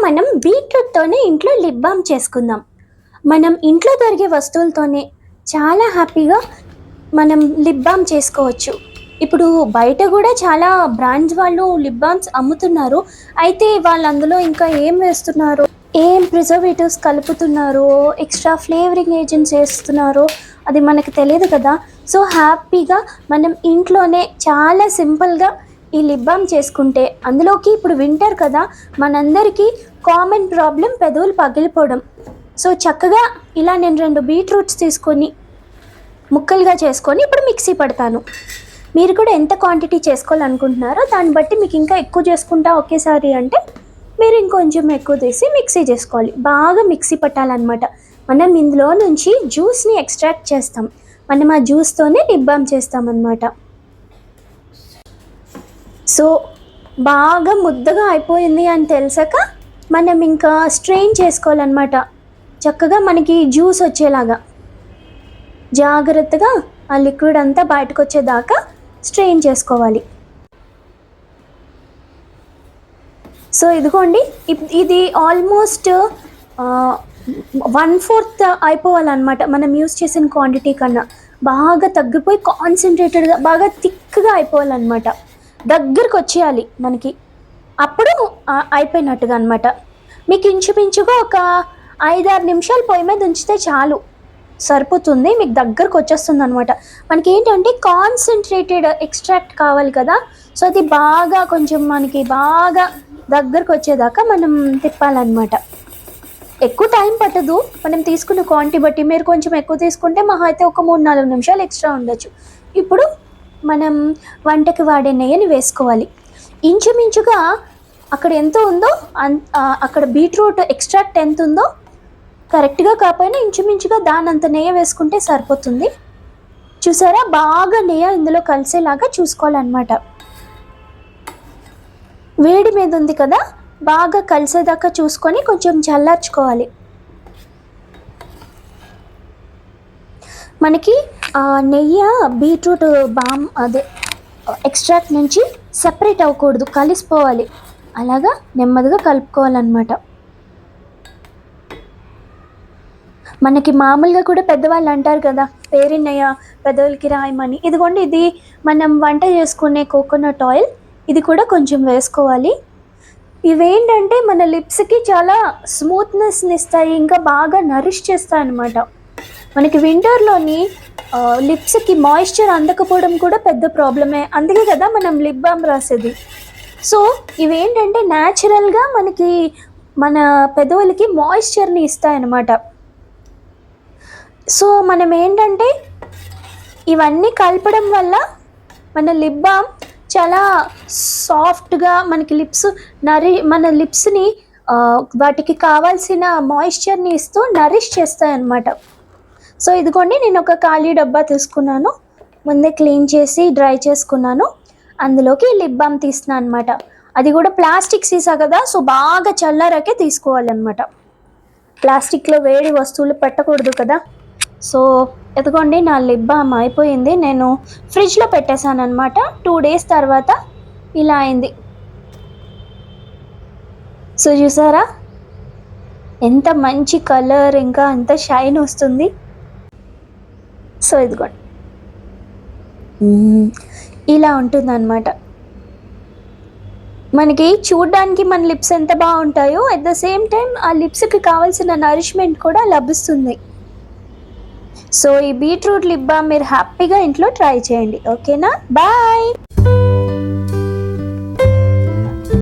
మనం బడ్జెట్తోనే ఇంట్లో lip balm చేసుకుందాం. మనం ఇంట్లో దొరికే వస్తువులతోనే చాలా హ్యాపీగా మనం లిప్ బామ్ చేసుకోవచ్చు. ఇప్పుడు బయట కూడా చాలా బ్రాండ్స్ వాళ్ళు లిప్ బామ్స్ అమ్ముతున్నారు. అయితే వాళ్ళు అందులో ఇంకా ఏం వేస్తున్నారు? ఏం ప్రిజర్వేటివ్స్ కలుపుతున్నారో? ఎక్స్ట్రా ఫ్లేవరింగ్ ఏజెంట్స్ వేస్తున్నారో? అది మనకు తెలియదు కదా. సో హ్యాపీగా మనం ఇంట్లోనే చాలా సింపుల్గా ఈ లిప్ బామ్ చేసుకుంటే అందులోకి ఇప్పుడు వింటర్ కదా మనందరికీ కామన్ ప్రాబ్లం పెదవులు పగిలిపోవడం. సో చక్కగా ఇలా నేను రెండు బీట్రూట్స్ తీసుకొని ముక్కలుగా చేసుకొని ఇప్పుడు మిక్సీ పడతాను. మీరు కూడా ఎంత క్వాంటిటీ చేసుకోవాలనుకుంటున్నారో దాన్ని బట్టి మీకు ఇంకా ఎక్కువ చేసుకుంటా ఒకేసారి అంటే మీరు ఇంకొంచెం ఎక్కువ తీసి మిక్సీ చేసుకోవాలి. బాగా మిక్సీ పట్టాలన్నమాట. మనం ఇందులో నుంచి జ్యూస్ని ఎక్స్ట్రాక్ట్ చేస్తాం. మనం ఆ జ్యూస్తోనే నిబ్బాం చేస్తామన్నమాట. సో బాగా ముద్దగా అయిపోయింది అని తెలిసాక మనం ఇంకా స్ట్రెయిన్ చేసుకోవాలన్నమాట. చక్కగా మనకి జ్యూస్ వచ్చేలాగా. జాగ్రత్తగా ఆ లిక్విడ్ అంతా బయటకు వచ్చేదాకా స్ట్రెయిన్ చేసుకోవాలి. సో ఇదిగోండి ఇది ఆల్మోస్ట్ వన్ ఫోర్త్ అయిపోవాలన్నమాట మనం యూస్ చేసిన క్వాంటిటీ కన్నా. బాగా తగ్గిపోయి కాన్సన్ట్రేటెడ్గా బాగా థిక్గా అయిపోవాలన్నమాట. దగ్గరికి వచ్చేయాలి మనకి. అప్పుడు అయిపోయినట్టుగా అనమాట మీకు ఇంచుమించుగా ఒక ఐదారు నిమిషాలు పొయ్యి మీద ఉంచితే చాలు. సరిపోతుంది మీకు దగ్గరకు వచ్చేస్తుంది అనమాట మనకి ఏంటంటే కాన్సన్ట్రేటెడ్ ఎక్స్ట్రాక్ట్ కావాలి కదా. సో అది బాగా కొంచెం మనకి బాగా దగ్గరకు వచ్చేదాకా మనం తిప్పాలన్నమాట. ఎక్కువ టైం పట్టదు మనం తీసుకున్న క్వాంటిటీ బట్టి. మీరు కొంచెం ఎక్కువ తీసుకుంటే మహా అయితే ఒక మూడు నాలుగు నిమిషాలు ఎక్స్ట్రా ఉండొచ్చు. ఇప్పుడు మనం వంటకి వాడే నెయ్యిని వేసుకోవాలి. ఇంచుమించుగా అక్కడ ఎంత ఉందో అన్ అక్కడ బీట్రూట్ ఎక్స్ట్రాక్ట్ ఎంత ఉందో కరెక్ట్గా కాకపోయినా ఇంచుమించుగా దాని అంత నెయ్యి వేసుకుంటే సరిపోతుంది. చూసారా? బాగా నెయ్యి ఇందులో కలిసేలాగా చూసుకోవాలన్నమాట. వేడి మీద ఉంది కదా? బాగా కలిసేదాకా చూసుకొని కొంచెం చల్లార్చుకోవాలి. మనకి నెయ్యి బీట్రూట్ బామ్ అదే ఎక్స్ట్రాక్ట్ నుంచి సెపరేట్ అవ్వకూడదు కలిసిపోవాలి. అలాగా నెమ్మదిగా కలుపుకోవాలన్నమాట. మనకి మామూలుగా కూడా పెద్దవాళ్ళు అంటారు కదా పేరిన్నయ్య పెద్దవాళ్ళకి రాయమని. ఇదిగోండి ఇది మనం వంట చేసుకునే కోకోనట్ ఆయిల్ ఇది కూడా కొంచెం వేసుకోవాలి. ఇవేంటంటే మన లిప్స్కి చాలా స్మూత్నెస్ని ఇస్తాయి ఇంకా బాగా నరిష్ చేస్తాయి అన్నమాట మనకి వింటర్లోని లిప్స్కి మాయిశ్చర్ అందకపోవడం కూడా పెద్ద ప్రాబ్లమే అందుకే కదా మనం లిప్ బామ్ రాసేది. సో ఇవేంటంటే న్యాచురల్గా మనకి మన పెదవులకి మాయిశ్చర్ని ఇస్తాయన్నమాట. సో మనం ఏంటంటే ఇవన్నీ కలపడం వల్ల మన లిప్ బామ్ చాలా సాఫ్ట్గా మనకి లిప్స్ నరి మన లిప్స్ని వాటికి కావాల్సిన మాయిశ్చర్ని ఇస్తూ నరిష్ చేస్తాయి అన్నమాట సో ఇదిగోండి నేను ఒక ఖాళీ డబ్బా తీసుకున్నాను. ముందే క్లీన్ చేసి డ్రై చేసుకున్నాను. అందులోకి లిప్ బామ్ తీస్తున్నాను అనమాట అది కూడా ప్లాస్టిక్ సీసా కదా సో బాగా చల్లారాకే తీసుకోవాలన్నమాట. ప్లాస్టిక్లో వేడి వస్తువులు పెట్టకూడదు కదా. సో ఎదుగోండి నా లిప్ బామ్ అయిపోయింది. నేను ఫ్రిడ్జ్లో పెట్టేశాను అనమాట టూ డేస్ తర్వాత ఇలా అయింది. సో చూసారా? ఎంత మంచి కలర్ ఇంకా ఎంత షైన్ వస్తుంది. సో ఇదిగోండి. ఇలా ఉంటుందన్నమాట. మనకి చూడ్డానికి మన లిప్స్ ఎంత బాగుంటాయో అట్ ద సేమ్ టైం ఆ లిప్స్కి కావాల్సిన నరిష్మెంట్ కూడా లభిస్తుంది. సో ఈ బీట్రూట్ లిప్ బామ్ మీరు హ్యాపీగా ఇంట్లో ట్రై చేయండి. ఓకేనా? బాయ్!